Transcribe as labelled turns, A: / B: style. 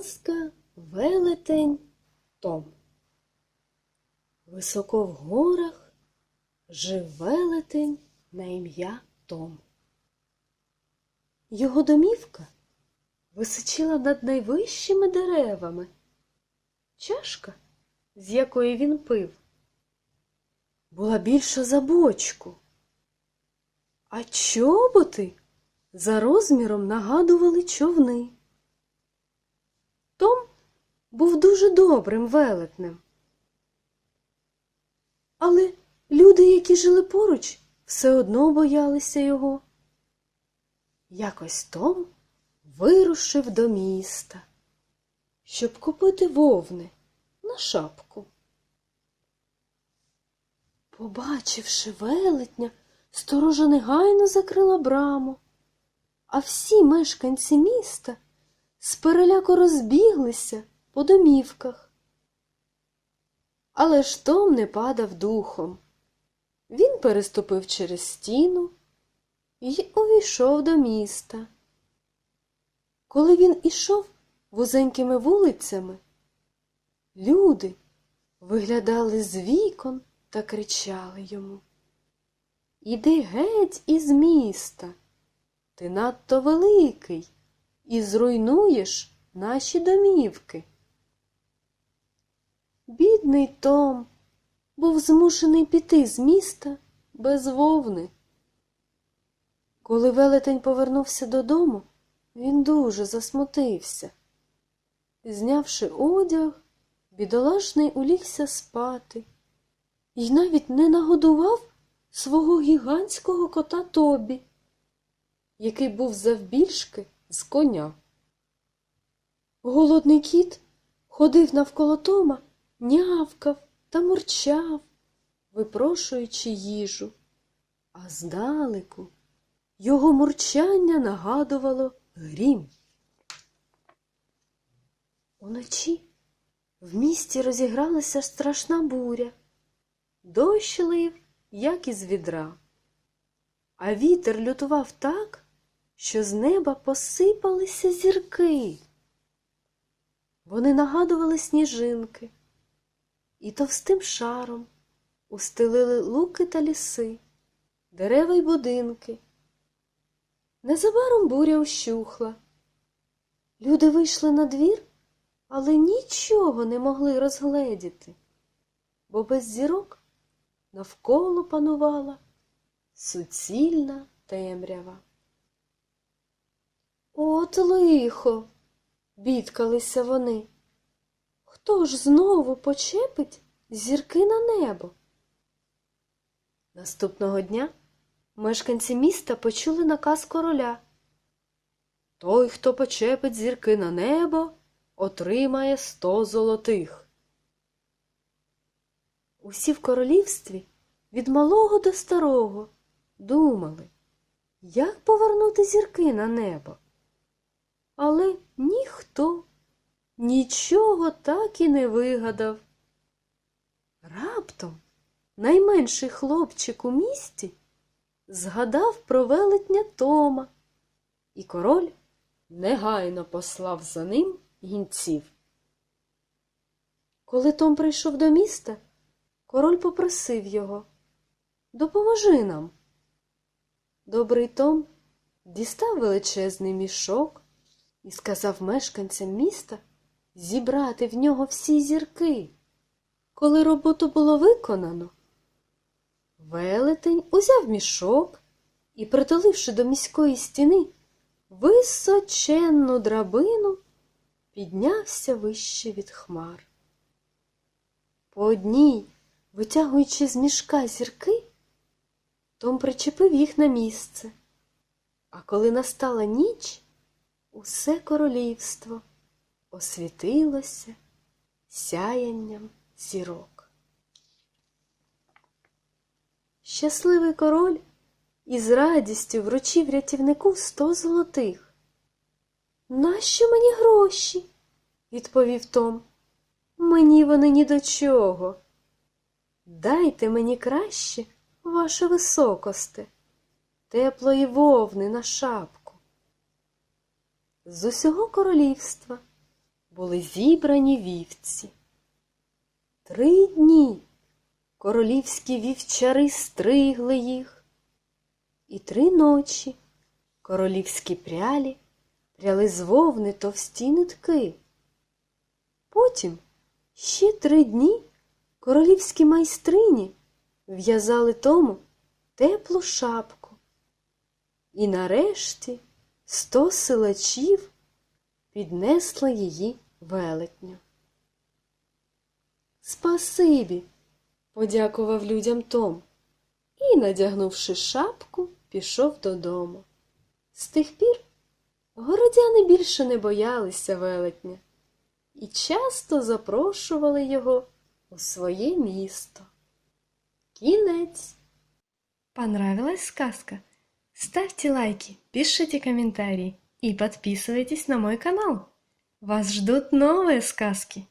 A: Казка велетень Том. Високо в горах жив велетень на ім'я Том. Його домівка височила над найвищими деревами. Чашка, з якої він пив, була більша за бочку, а чоботи за розміром нагадували човни. Том був дуже добрим велетнем. Але люди, які жили поруч, все одно боялися його. Якось Том вирушив до міста, щоб купити вовни на шапку. Побачивши велетня, сторожа негайно закрила браму, а всі мешканці міста з переляку розбіглися по домівках. Але ж Том не падав духом. Він переступив через стіну і увійшов до міста. Коли він ішов вузенькими вулицями, люди виглядали з вікон та кричали йому Іди геть із міста, ти надто великий і зруйнуєш наші домівки. Бідний Том був змушений піти з міста без вовни. Коли велетень повернувся додому, він дуже засмутився. Знявши одяг, бідолашний улігся спати і навіть не нагодував свого гігантського кота Тобі, який був завбільшки з коня. Голодний кіт ходив навколо Тома, нявкав та мурчав, випрошуючи їжу, а здалеку його мурчання нагадувало грім. Уночі в місті розігралася страшна буря. Дощ лив, як із відра, а вітер лютував так, що з неба посипалися зірки. Вони нагадували сніжинки і товстим шаром устелили луки та ліси, дерева й будинки. Незабаром буря ущухла. Люди вийшли на двір, але нічого не могли розгледіти, бо без зірок навколо панувала суцільна темрява. От лихо, бідкалися вони. Хто ж знову почепить зірки на небо? Наступного дня мешканці міста почули наказ короля. Той, хто почепить зірки на небо, отримає сто золотих. Усі в королівстві від малого до старого думали, як повернути зірки на небо. Але ніхто нічого так і не вигадав. Раптом найменший хлопчик у місті згадав про велетня Тома, і король негайно послав за ним гінців. Коли Том прийшов до міста, король попросив його Допоможи нам. Добрий Том дістав величезний мішок і сказав мешканцям міста зібрати в нього всі зірки. Коли роботу було виконано, велетень узяв мішок і, притуливши до міської стіни височенну драбину, піднявся вище від хмар. По одній, витягуючи з мішка зірки, Том причепив їх на місце. А коли настала ніч, усе королівство освітилося сяянням зірок. Щасливий король із радістю вручив рятівнику сто золотих. Нащо мені гроші? відповів Том. Мені вони ні до чого. Дайте мені краще, ваше високосте, теплої вовни на шапку. З усього королівства були зібрані вівці. Три дні королівські вівчари стригли їх, і три ночі королівські прялі пряли з вовни товсті нитки. Потім ще три дні королівські майстрині в'язали тому теплу шапку. І нарешті сто силачів піднесли її велетню. Спасибі, подякував людям Том і, надягнувши шапку, пішов додому. З тих пір городяни більше не боялися велетня і часто запрошували його у своє місто. Кінець.
B: Понравилась сказка? Ставьте лайки, пишите комментарии и подписывайтесь на мой канал. Вас ждут новые сказки.